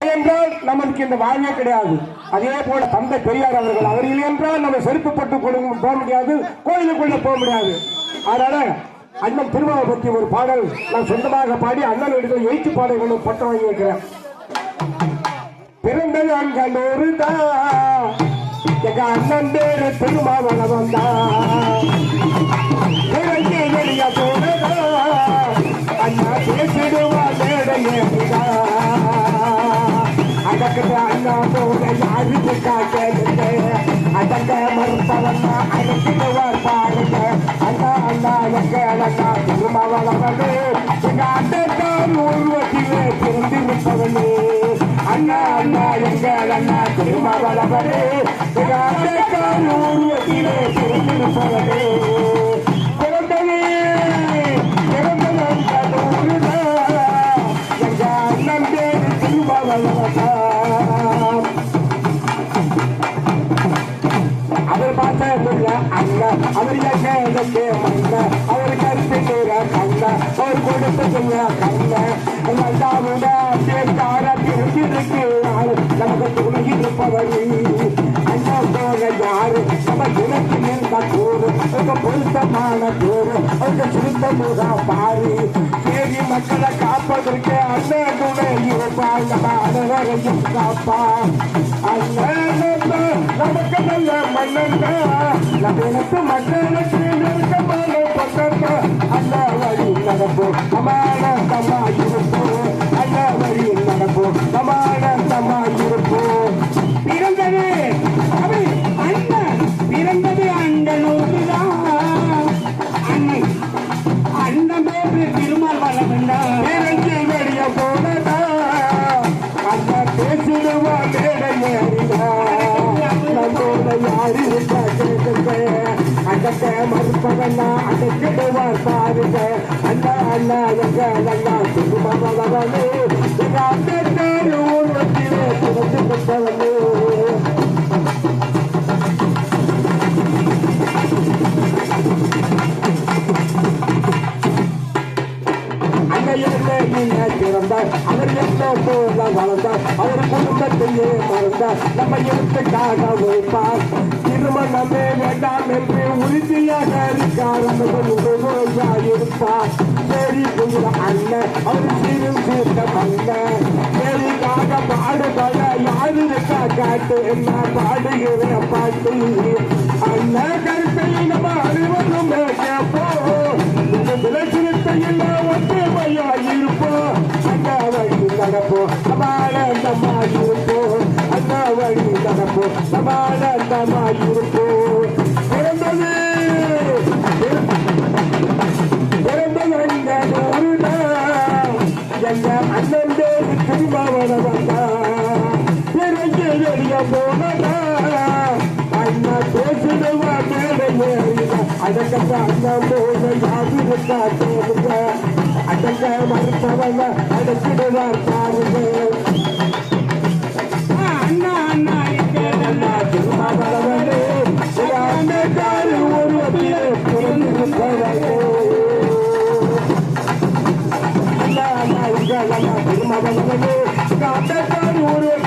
என்றால் நமக்கு இந்த வாழ்வே கிடையாது. அதே போல தந்தை பெரியார் அவர்கள் அவர் இல்லை என்றால் நம்ம செருப்புப்பட்டு போக முடியாது கோயிலுக்குள்ள போக முடியாது. அதனால அண்ணன் திருமாவை பற்றி ஒரு பாடல் நான் சொந்தமாக பாடி அண்ணன் இடத்துல எழுத்து பாடல்களும் பட்டம் வாங்கி வைக்கிறேன் பிறந்தது அங்கனூறு தான் எங்க அண்ணன் பேரு திருமாவளவன் தான் போல யாருக்கு காட்டுங்க அதங்க மறுத்தவண்ணா அழைச்சிடுவார் பாருங்க அண்ணா அண்ணா எங்க அண்ணா திருமாவளவனே எங்க அண்ணன் உருவத்திலே பிறந்திருப்பவனே அண்ணா அண்ணா எங்க அண்ணா திருமாவளவனே எங்க அண்ணன் உருவத்திலே பிறந்திருப்பவனே பிறந்தவே பிறந்தது அந்த ஊருதான். எங்க அண்ணன் அவர் மண்ண அவர் கருத்து கண்ண அவர் கொடுத்து கண்ண யாரு நம்ம நின்ற கூறு உங்க பொருத்தமான கூறு உங்க சுருத்த பாரு சேரி மக்களை காப்பதற்கு அண்ணன் துணை இருப்பார் நம்ம அனைவரையும் காப்பா அண்ணன் நமக்கு நல்ல நமக்கு நெருக்கமான வழி நடப்போம் இருப்போம் நம்மோட யாரு இருக்கா கேட்குங்க அடக்க மறுப்பவனா அடக்கிடுவார் பாருங்க அண்ணா அண்ணா எங்க அண்ணா திருமணவனே எங்க அண்ணன் ஊர்வத்திலே பிறந்து கொண்டவனே அன்னையிலே நீங்க பிறந்தார் அவர் என்ன போல வளர்ந்தார் அவர் குடும்பத்தையே மறந்தார் நம்ம எழுத்துக்காக வைப்பார் திருமணமே வேண்டாம் என்று உறுதியாக இருக்கார் இருப்பார் சரி புரிய அண்ணன் அவர் சீரும் சீர்த்த மன்னன் சரிக்காக பாடுபட யாரு இருக்கா காட்டு என்ன பாடுகிற பாட்டு அண்ணன் கருத்தை நம்ம அறிவதும் கேட்போம் நடப்போம் சமானந்தமா பிறந்தது பிறந்தது எங்க ஊருதான் எங்க அண்ணன் பேரு திருமாவளவன் பிறகு வெளிய போனதா அண்ணா பேசிடுவா மேடையே அதற்கப்ப அண்ணா போல யாருக்கா கேளுங்க மறுத்தவங்க அடக்கிடுவார் பாருங்க அண்ணா